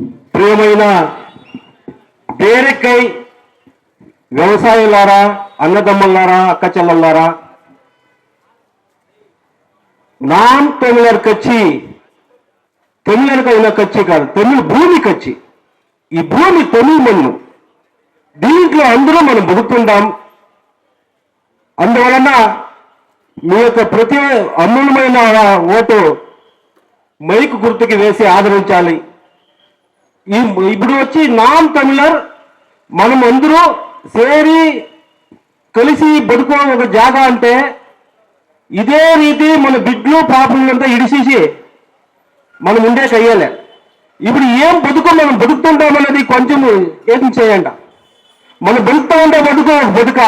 ప్రియమైన పేరికై వ్యవసాయులారా అన్నదమ్ములారా అక్క చెల్లెళ్ళారా నాన్ తమిళర్ కచ్చి తమిళర్గా ఇలా కచ్చి కాదు తమిళ భూమి కచ్చి. ఈ భూమి తమిళ మన్ను. దీంట్లో అందరూ మనం బతుకుతుంటాం. అందువలన మీ యొక్క ప్రతి అమూలమైన ఓటు మైకు గుర్తుకి వేసి ఆదరించాలి. ఇప్పుడు వచ్చి నాన్ తమిళర్ మనం అందరూ సేరి కలిసి బతుకో ఒక జాగా అంటే ఇదే రీతి మన బిడ్లు పాపలంతా ఇడిసేసి మనం ఉండే చెయ్యాలి. ఇప్పుడు ఏం బతుకు మనం బతుకుతుంటామన్నది కొంచెం ఏం చేయండి. మనం బతుకుతా ఉంటే బతుకు ఒక బతుక.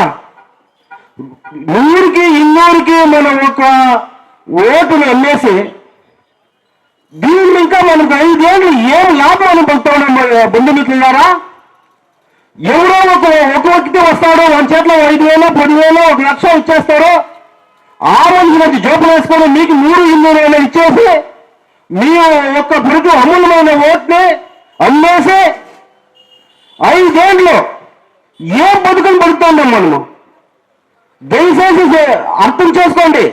నూరికి ఇన్నూరికి మనం ఒక ఓటును అమ్మేసి దీని మనకు ఐదేళ్ళు ఏం లాభం మనం బంధుమిత్రులారా ఎవరో ఒక ఒక వ్యక్తి వస్తాడు మన చేతిలో ఐదు వేలు పదివేలు ఒక లక్ష ఇచ్చేస్తాడు. ఆ రోజు నుంచి జోపులు వేసుకొని మీకు మూడు ఇన్నూరు వేలు ఇచ్చేసి మీ యొక్క ప్రతి అమూల్యమైన ఓట్ని అమ్మేసి ఐదేళ్ళు ఏం బతుకుని బతుకుతున్నాం మనము దయచేసి అర్థం చేసుకోండి.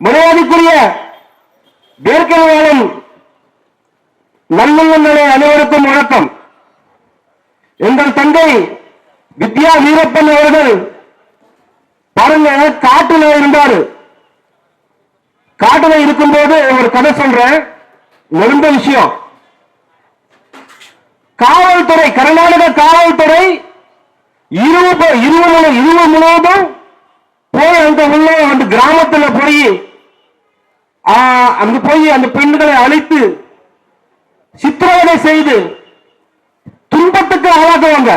మర్యాదకుரிய பேர்க்கல் வேலம் அனைவருக்கும் வணக்கம். எங்கள் தந்தை வித்யா வீரப்பன் அவர்கள் பாருங்க காட்டுல இருந்தாரு. காட்டுல இருக்கும்போது ஒரு கதை சொல்றேன். நெருந்த விஷயம். காவல்துறை கர்நாடக காவல்துறை இருபது இருபது இருபது முழுவதும் போய் அந்த உள்ள அந்த கிராமத்துல போய் அங்கு போய் அந்த பெண்களை அழைத்து சித்திரவதை செய்து துன்பத்துக்கு ஆளாக்குவாங்க.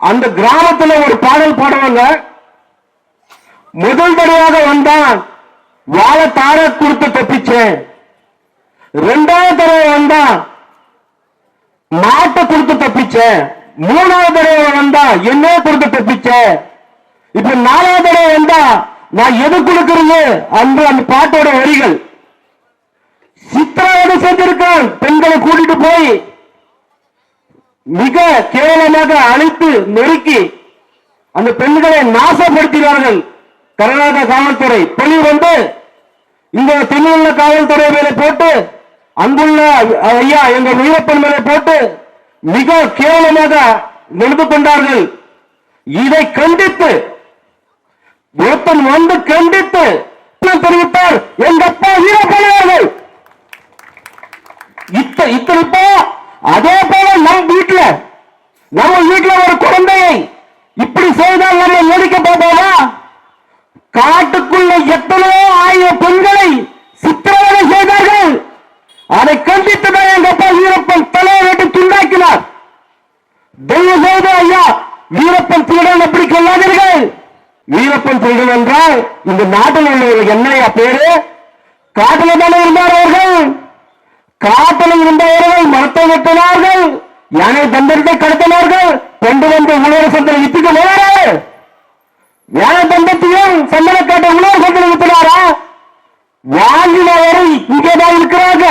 அந்த கிராமத்துல ஒரு பாடல் பாடுவாங்க. முதல் தடவையாக வந்தான் வாழ தார கொடுத்து தப்பிச்சேன். ரெண்டாவது தடவை வந்தான் மாட்டை கொடுத்து தப்பிச்சேன். மூணாவது தடவை வந்தா என்ன கொடுத்து தப்பிச்சேன். இப்ப நாலாவது தடவை வந்தா நான் எது கொடுக்கறது? அந்த அந்த பாட்டோட வரிகள். சித்திரவதை செஞ்சிருக்கான் பெண்களை கூட்டிட்டு போய் மிக கேவலமாக அழைத்து நெருக்கி அந்த பெண்களை நாசப்படுத்தினார்கள் கர்நாடக காவல்துறை. பழி வந்து இந்த தென்னுள்ள காவல்துறை மேலே போட்டு அங்குள்ள ஐயா எங்கள் வீரப்பன் மேலே போட்டு மிக கேவலமாக நடந்து கொண்டார்கள். இதை கண்டித்து ஒருத்தன் வந்து கண்டித்து தெரிவித்தார். எங்க அப்பா வீரப்பன் அவர்கள்? இத்த இத்தனைப்போ அதே போல நம் வீட்டுல நம்ம வீட்டுல ஒரு குழந்தையை இப்படி செய்தால் நம்ம வேடிக்கை பார்ப்போமா காட்டுக்குள்ள எத்தனையோ ஆயிரம் பெண்களை சித்திரவதை செய்தார்கள். அதை கண்டித்துதான் எங்க அப்பா வீரப்பன் தலையை வெட்டி துண்டாக்கினார். தெய்வ செய்த ஐயா வீரப்பன் திருடன் அப்படி சொல்லாதீர்கள் வீரப்பன் திருடன் என்றால் இந்த நாட்டில் உள்ளவர்கள் என்னையா பேரு? காட்டுல தானே இருந்தார்? காட்டில் இருந்தவர்கள் மரத்தை வெட்டினார்கள். யானை தந்தத்தை கடத்தினார்கள். கொண்டு வந்து உணவு சந்தை வித்துட்டு போனார்கள். யானை தந்தத்தையும் கேட்ட உணவு சந்தை வித்தினாரா வாங்கினவரை இங்கேதான் இருக்கிறாங்க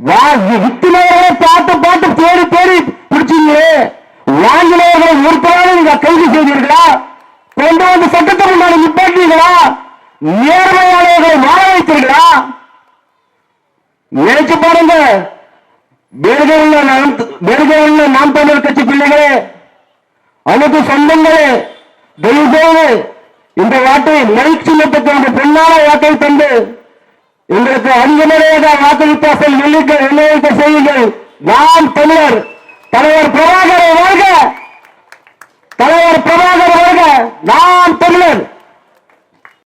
வா- வித்தினவர்களை பார்த்து பார்த்து தேடி தேடி பிடிச்சீங்களே வாங்கினவர்களை ஒருத்தராக நீங்க கைது செய்தீர்களா? கொண்டு வந்து சட்டத்தை முன்னாடி நிப்பாட்டீங்களா நேர்மையாளர்களை மாற வைத்தீர்களா? நினைச்சு பாருங்க. வேறுக உள்ள நாம் வேறுக உள்ள நாம் தமிழர் கட்சி பிள்ளைகளே அனைத்து சொந்தங்களே தயவு இந்த வாட்டை மைக் சின்னத்துக்கு அந்த பெண்ணான வாக்கை தந்து எங்களுக்கு அதிகமடையாக வாக்கு வித்தியாசம் வெளியிட்ட செய்யுங்கள். நாம் தமிழர் தலைவர் பிரபாகர் வருக தலைவர் பிரபாகர் வருக நாம் தமிழர்.